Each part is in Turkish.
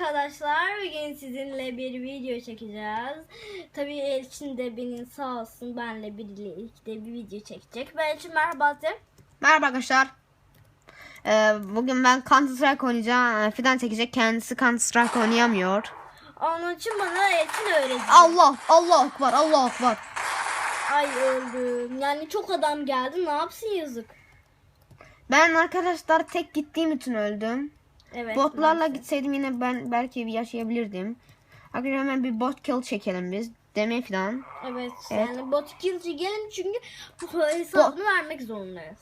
arkadaşlar. Bugün sizinle bir video çekeceğiz. Tabii Elçin de benim sağ olsun benle birlikte bir video çekecek. Ben Elçin merhaba de. Merhaba arkadaşlar. Ee, bugün ben Counter Strike oynayacağım. Ee, Fidan çekecek. Kendisi Counter Strike oynayamıyor. Onun için bana Elçin öğretti. Allah Allah akbar Allah akbar. Ay öldüm. Yani çok adam geldi. Ne yapsın yazık. Ben arkadaşlar tek gittiğim için öldüm. Evet. Botlarla maalesef. gitseydim yine ben belki yaşayabilirdim. Arkadaşlar hemen bir bot kill çekelim biz. Demeye Fidan. Evet, Evet. Yani bot kill'ci gelin çünkü bu hesabını vermek zorundayız.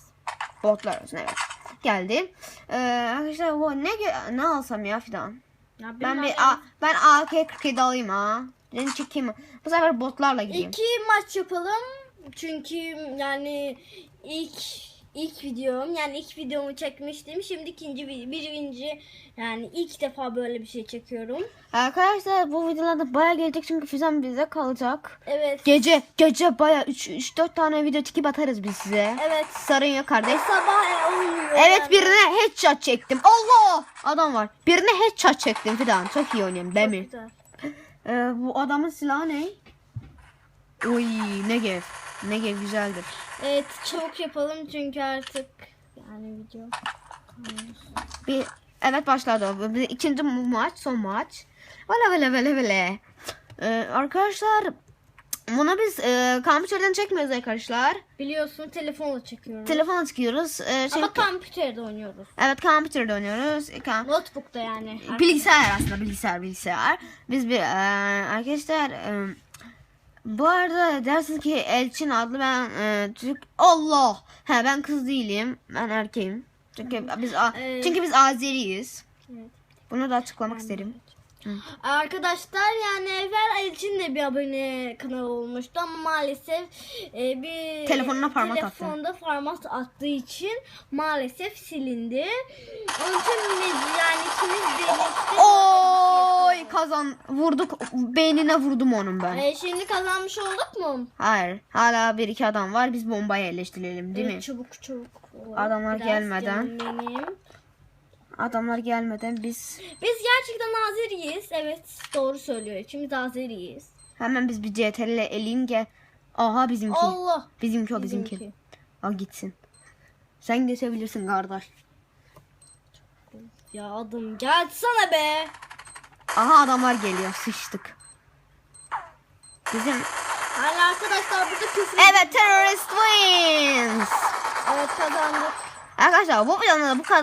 Botlar olsun evet. Geldi. Ee, arkadaşlar bu ne ne alsam ya Fidan? Ya Ben bir A, ben AK-47 alayım ha. Ben çekeyim. Bu sefer botlarla gideyim. İki maç yapalım. Çünkü yani ilk ilk videom yani ilk videomu çekmiştim. Şimdi ikinci birinci yani ilk defa böyle bir şey çekiyorum. Arkadaşlar bu videolarda baya gelecek çünkü Fizan bize kalacak. Evet. Gece gece baya 3 3 4 tane video çekip atarız biz size. Evet. Sarın yok kardeş. Sabah e, olmuyor. Evet yani. birine headshot çektim. Allah! Adam var. Birine headshot çektim Fidan. Çok iyi oynuyorum değil Çok mi? güzel. Ee, bu adamın silahı ne? Uy Negev. Negev güzeldir. Evet çabuk yapalım çünkü artık yani video. Bir evet başladı. Bir, ikinci maç, son maç. Vele vele vele vele. Ee, arkadaşlar bunu biz e, kompüterden çekmiyoruz arkadaşlar. Biliyorsun telefonla çekiyorum. Telefona çıkıyoruz. Ee, şey, Ama kompüterde oynuyoruz. evet kompüterde oynuyoruz. E, kam- Notebook'ta yani. bilgisayar aslında bilgisayar bilgisayar. Biz bir e, arkadaşlar e, bu arada dersiniz ki Elçin adlı ben e, Türk Allah. He ben kız değilim. Ben erkeğim. Çünkü biz Ee, çünkü biz Azeriyiz. Evet. Bunu da açıklamak isterim. Arkadaşlar yani evvel Elçin de bir abone kanalı olmuştu ama maalesef e, bir Telefonuna attı. telefonda format attığı için maalesef silindi. Onun için yani ikimiz birlikte kazan vurduk beynine vurdum onun ben. E, şimdi kazanmış olduk mu? Hayır hala bir iki adam var biz bombayı yerleştirelim değil Evet, mi? Çabuk çabuk. Adamlar Biraz gelmeden. Benim. Adamlar gelmeden biz Biz gerçekten Azeriyiz. Evet doğru söylüyor. İkimiz Azeriyiz. hemen biz bir CTRL eleyim gel. Aha bizimki. Allah. Bizimki o bizimki. Bizimki. Al gitsin. Sen geçebilirsin kardeş. Ya adım gelsene be. Aha adamlar geliyor sıçtık. Bizim Yani arkadaşlar burada küfür Evet terörist wins. Evet kazandık. Arkadaşlar bu videoda bu kadar.